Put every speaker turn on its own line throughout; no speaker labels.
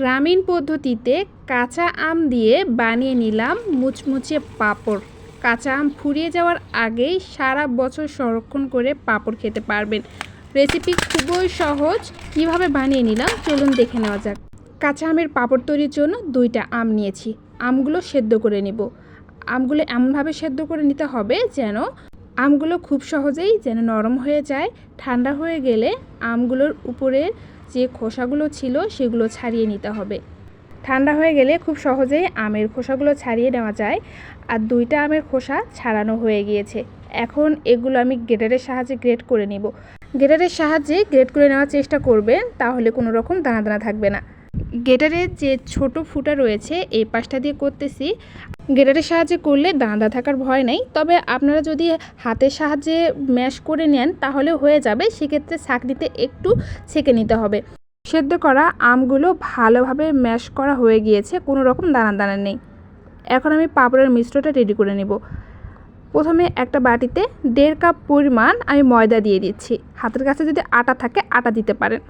গ্রামীণ পদ্ধতিতে কাঁচা আম দিয়ে বানিয়ে নিলাম মুচমুচে পাঁপড়। কাঁচা আম ফুরিয়ে যাওয়ার আগেই সারা বছর সংরক্ষণ করে পাঁপড় খেতে পারবেন। রেসিপি খুবই সহজ, কীভাবে বানিয়ে নিলাম চলুন দেখে নেওয়া যাক। কাঁচা আমের পাঁপড় তৈরির জন্য দুইটা আম নিয়েছি। আমগুলো সেদ্ধ করে নিব। আমগুলো এমনভাবে সেদ্ধ করে নিতে হবে যেন আমগুলো খুব সহজেই যেন নরম হয়ে যায়, ঠান্ডা হয়ে গেলে আমগুলোর উপরে যে খোসাগুলো ছিল সেগুলো ছাড়িয়ে নিতে হবে। ঠান্ডা হয়ে গেলে খুব সহজেই আমের খোসাগুলো ছাড়িয়ে নেওয়া যায়। আর দুইটা আমের খোসা ছাড়ানো হয়ে গিয়েছে। এখন এগুলো আমি গ্রেটারের সাহায্যে গ্রেট করে নিব। গ্রেটারের সাহায্যে গ্রেট করে নেওয়ার চেষ্টা করবেন, তাহলে কোনো রকম দানা দানা থাকবে না। গ্রেটারের যে ছোট ফুটা রয়েছে, এই পাশটা দিয়ে করতেছি। গেটারের সাহায্যে করলে দাঁদা থাকার ভয় নেই। তবে আপনারা যদি হাতের সাহায্যে ম্যাশ করে নেন, তাহলে হয়ে যাবে। সেক্ষেত্রে ছাঁকনিতে একটু ছেঁকে নিতে হবে। সেদ্ধ করা আমগুলো ভালোভাবে ম্যাশ করা হয়ে গিয়েছে। কোনো রকম দানা দানা নেই। এখন আমি পাপড়ের মিশ্রটা রেডি করে নেব। প্রথমে একটা বাটিতে দেড় কাপ পরিমাণ আমি ময়দা দিয়ে দিচ্ছি। হাতের কাছে যদি আটা থাকে, আটা দিতে পারেন।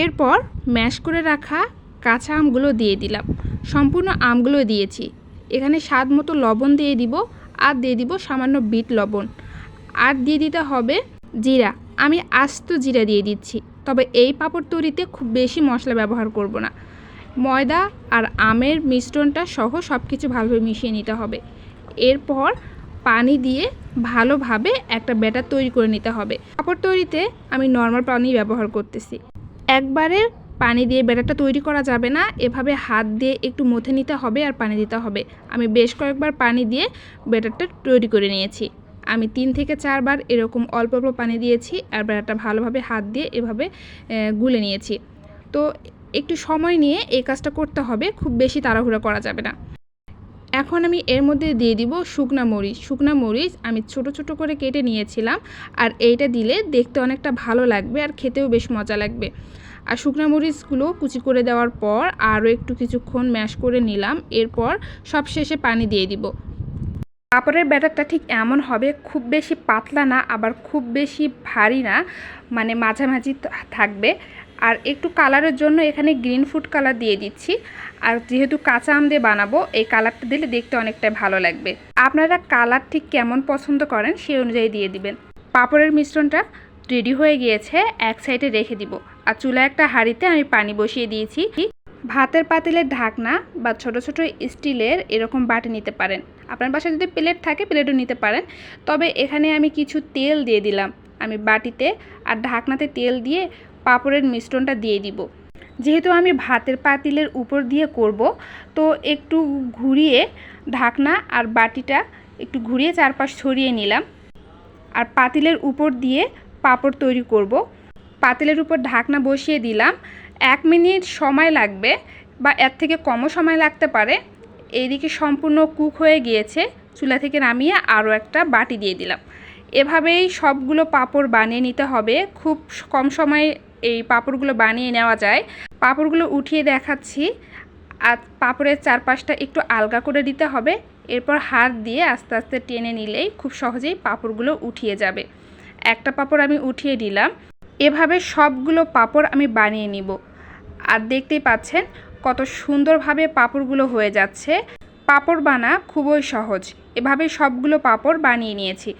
এরপর ম্যাশ করে রাখা কাঁচা আমগুলো দিয়ে দিলাম। সম্পূর্ণ আমগুলো দিয়েছি। এখানে স্বাদ মতো লবণ দিয়ে দিব আর দিয়ে দিব সামান্য বিট লবণ। আর দিয়ে দিতে হবে জিরা। আমি আস্ত জিরা দিয়ে দিচ্ছি। তবে এই পাঁপড় তৈরিতে খুব বেশি মশলা ব্যবহার করব না। ময়দা আর আমের মিশ্রণটা সহ সব কিছু ভালোভাবে মিশিয়ে নিতে হবে। এরপর পানি দিয়ে ভালোভাবে একটা ব্যাটার তৈরি করে নিতে হবে। পাঁপড় তৈরিতে আমি নর্মাল পানি ব্যবহার করতেছি। একবারে পানি দিয়ে ব্যাটারটা তৈরি করা যাবে না। এভাবে হাত দিয়ে একটু মথে নিতে হবে আর পানি দিতে হবে। আমি বেশ কয়েকবার পানি দিয়ে ব্যাটারটা তৈরি করে নিয়েছি। আমি তিন থেকে চারবার এরকম অল্প অল্প পানি দিয়েছি আর ব্যাটারটা ভালোভাবে হাত দিয়ে এভাবে গুলে নিয়েছি। তো একটু সময় নিয়ে এই কাজটা করতে হবে, খুব বেশি তাড়াহুড়ো করা যাবে না। এখন আমি এর মধ্যে দিয়ে দিব শুকনা মরিচ। শুকনা মরিচ আমি ছোট ছোট করে কেটে নিয়েছিলাম আর এইটা দিলে দেখতে অনেকটা ভালো লাগবে আর খেতেও বেশ মজা লাগবে। আর শুকনা মরিচগুলো কুচি করে দেওয়ার পর আরও একটু কিছুক্ষণ ম্যাশ করে নিলাম। এরপর সব শেষে পানি দিয়ে দিব। পাপড়ের ব্যাটারটা ঠিক এমন হবে, খুব বেশি পাতলা না, আবার খুব বেশি ভারী না মানে মাঝামাঝি থাকবে। আর একটু কালারের জন্য এখানে গ্রিন ফুড কালার দিয়ে দিচ্ছি। আর যেহেতু কাঁচা আম দিয়ে বানাবো, এই কালারটা দিলে দেখতে অনেকটাই ভালো লাগবে। আপনারা কালার ঠিক কেমন পছন্দ করেন, সেই অনুযায়ী দিয়ে দিবেন। পাপড়ের মিশ্রণটা রেডি হয়ে গিয়েছে, এক সাইডে রেখে দিব। আর চুলা একটা হাঁড়িতে আমি পানি বসিয়ে দিয়েছি। ভাতের পাতিলের ঢাকনা বা ছোট ছোট স্টিলের এরকম বাটি নিতে পারেন। আপনার বাসায় যদি প্লেট থাকে, প্লেটও নিতে পারেন। তবে এখানে আমি কিছু তেল দিয়ে দিলাম। আমি বাটিতে আর ঢাকনাতে তেল দিয়ে পাপড়ের মিশ্রণটা দিয়ে দিব। যেহেতু আমি ভাতের পাতিলের উপর দিয়ে করব, তো একটু ঘুরিয়ে ঢাকনা আর বাটিটা একটু ঘুরিয়ে চারপাশ ছড়িয়ে নিলাম। আর পাতিলের উপর দিয়ে পাপড় তৈরি করব। পাতিলের উপর ঢাকনা বসিয়ে দিলাম। এক মিনিট সময় লাগবে বা এর থেকে কমও সময় লাগতে পারে। এইদিকে সম্পূর্ণ কুক হয়ে গিয়েছে। চুলা থেকে নামিয়ে আরও একটা বাটি দিয়ে দিলাম। এভাবেই সবগুলো পাপড় বানিয়ে নিতে হবে। খুব কম সময়ে এই পাপড়গুলো বানিয়ে নেওয়া যায়। পাপড়গুলো উঠিয়ে দেখাচ্ছি। আর পাপড়ের চারপাশটা একটু আলগা করে দিতে হবে। এরপর হাত দিয়ে আস্তে আস্তে টেনে নিলেই খুব সহজেই পাপড়গুলো উঠিয়ে যাবে। একটা পাপড় আমি উঠিয়ে দিলাম। এভাবে সবগুলো পাপড় আমি বানিয়ে নিব। আর দেখতেই পাচ্ছেন কত সুন্দরভাবে পাপড়গুলো হয়ে যাচ্ছে। পাপড় বানা খুবই সহজ। এভাবে সবগুলো পাপড় বানিয়ে নিয়েছি।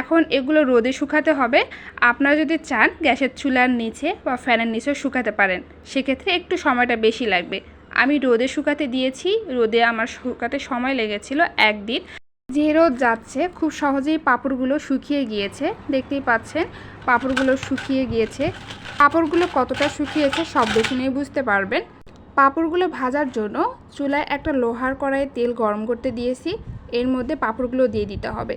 এখন এগুলো রোদে শুকাতে হবে। আপনারা যদি চান গ্যাসের চুলার নিচে বা ফ্যানের নিচেও শুকাতে পারেন। সেক্ষেত্রে একটু সময়টা বেশি লাগবে। আমি রোদে শুকাতে দিয়েছি। রোদে আমার শুকাতে সময় লেগেছিল একদিন। যে রোদ যাচ্ছে, খুব সহজেই পাপড়গুলো শুকিয়ে গিয়েছে। দেখতেই পাচ্ছেন পাঁপড়গুলো শুকিয়ে গিয়েছে। পাঁপড়গুলো কতটা শুকিয়েছে সব দেখে নিয়ে বুঝতে পারবেন। পাঁপড়গুলো ভাজার জন্য চুলায় একটা লোহার কড়াইয়ে তেল গরম করতে দিয়েছি। এর মধ্যে পাঁপড়গুলো দিয়ে দিতে হবে।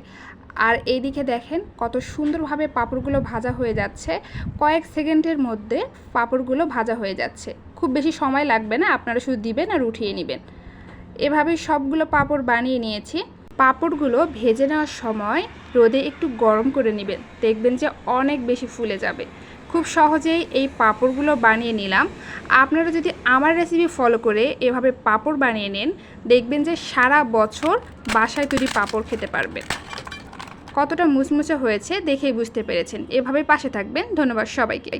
আর এইদিকে দেখেন কত সুন্দরভাবে পাঁপড়গুলো ভাজা হয়ে যাচ্ছে। কয়েক সেকেন্ডের মধ্যে পাঁপড়গুলো ভাজা হয়ে যাচ্ছে। খুব বেশি সময় লাগবে না, আপনারা শুধু দিবেন আর উঠিয়ে নেবেন। এভাবেই সবগুলো পাঁপড় বানিয়ে নিয়েছি। পাঁপড়গুলো ভেজে নেওয়ার সময় রোদে একটু গরম করে নেবেন। দেখবেন যে অনেক বেশি ফুলে যাবে। খুব সহজেই এই পাঁপড়গুলো বানিয়ে নিলাম। আপনারা যদি আমার রেসিপি ফলো করে এভাবে পাঁপড় বানিয়ে নেন, দেখবেন যে সারা বছর বাসায় তৈরি পাঁপড় খেতে পারবেন। কতটা মুচমুচে হয়েছে দেখেই বুঝতে পেরেছেন। এভাবে পাশে থাকবেন। ধন্যবাদ সবাইকে।